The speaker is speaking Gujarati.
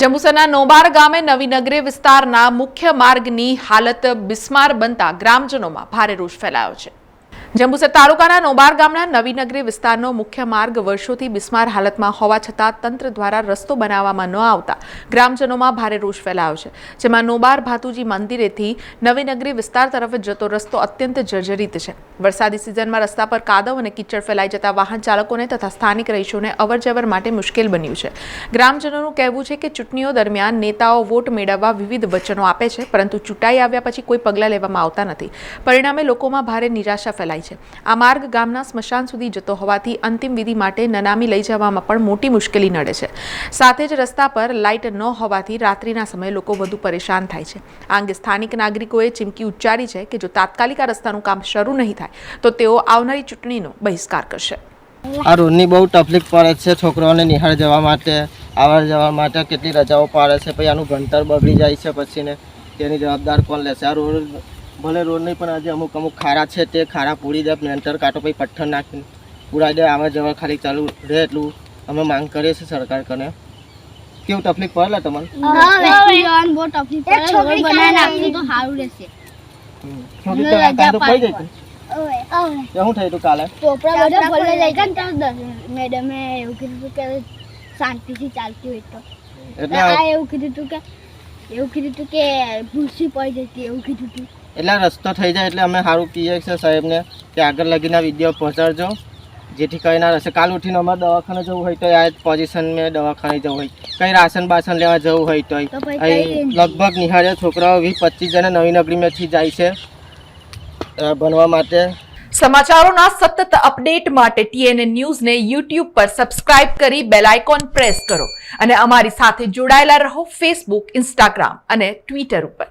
જંબુસરના નોબાર ગામે નવીનગરી વિસ્તારના મુખ્ય માર્ગની હાલત બિસ્માર બનતા ગ્રામજનોમાં ભારે રોષ ફેલાયો છે. જંબુસર તાલુકાના નોબાર ગામના નવીનગરી વિસ્તારનો મુખ્ય માર્ગ વર્ષોથી બિસ્માર હાલતમાં હોવા છતાં તંત્ર દ્વારા રસ્તો બનાવવામાં ન આવતા ગ્રામજનોમાં ભારે રોષ ફેલાયો છે. જેમાં નોબાર ભાતુજી મંદિરેથી નવીનગરી વિસ્તાર તરફ જતો રસ્તો અત્યંત જર્જરિત છે. વરસાદી સિઝનમાં રસ્તા પર કાદવ અને કીચડ ફેલાઈ જતા વાહન ચાલકોને તથા સ્થાનિક રહીશોને અવરજવર માટે મુશ્કેલ બન્યું છે. ગ્રામજનોનું કહેવું છે કે ચૂંટણીઓ દરમિયાન નેતાઓ વોટ મેળવવા વિવિધ વચનો આપે છે, પરંતુ ચૂંટાઈ આવ્યા પછી કોઈ પગલાં લેવામાં આવતા નથી. પરિણામે લોકોમાં ભારે નિરાશા ફેલાઈ છે. આ માર્ગ ગામના સ્મશાન સુધી જતો હોવાથી અંતિમ વિધિ માટે નનામી લઈ જવામાં પણ મોટી મુશ્કેલી નડે છે. સાથે જ રસ્તા પર લાઇટ ન હોવાથી રાત્રિના સમયે લોકો વધુ પરેશાન થાય છે. આ અંગે સ્થાનિક નાગરિકોએ ચીમકી ઉચ્ચારી છે કે જો તાત્કાલિક આ રસ્તાનું કામ શરૂ નહીં થાય, તો તેઓ આવનારી ચૂંટણીનો બહિષ્કાર કરશે. આ રોડની બહુ તકલીફ પડે છે છોકરાઓને નિહાળ જવા માટે આવવા જવા માટે કેટલી રજાઓ પાડે છે, પછી આનું ભણતર બગડી જાય છે, પછી ને તેની જવાબદાર કોણ લેશે? આ રોડ ભલે રોડ નહીં પણ આજે અમુક અમુક ખારા છે તે ખારા પૂરી દે પ્લેન્ટર કાંટો પછી પથ્થર નાખીને પૂરા દે આવા જવા ખાલી ચાલુ રહે એટલું અમે માંગ કરીએ છીએ સરકાર કને. કેવું તકલીફ પડે તમને? શાંતિથી ચાલતી હોય તો. એટલે એવું કીધું હતું કે એવું કીધું હતું કે ભૂસી પડી જતી એવું કીધું હતું એટલે રસ્તો થઈ જાય એટલે અમે સારું કહીએ છીએ સાહેબને કે આગળ લગીના વીડિયો પહોંચાડજો. જેથી કરીને આ રસ્તે કાલ ઉઠીને અમારે દવાખાને જવું હોય તો આ જ પોઝિશન મેં દવાખાને જવું હોય. કંઈ રાશન બાસન લેવા જવું હોય તો તો અહીં લગભગ નિહાળે છોકરાઓ વીસ પચીસ જણા નવી નગરીમાંથી જાય છે ભણવા માટે. સમાચારોના સતત અપડેટ માટે ટીએનએ ન્યૂઝને યુટ્યુબ પર સબસ્ક્રાઇબ કરી બેલ આઇકોન પ્રેસ કરો અને અમારી સાથે જોડાયેલા રહો ફેસબુક ઇન્સ્ટાગ્રામ અને ટ્વિટર ઉપર.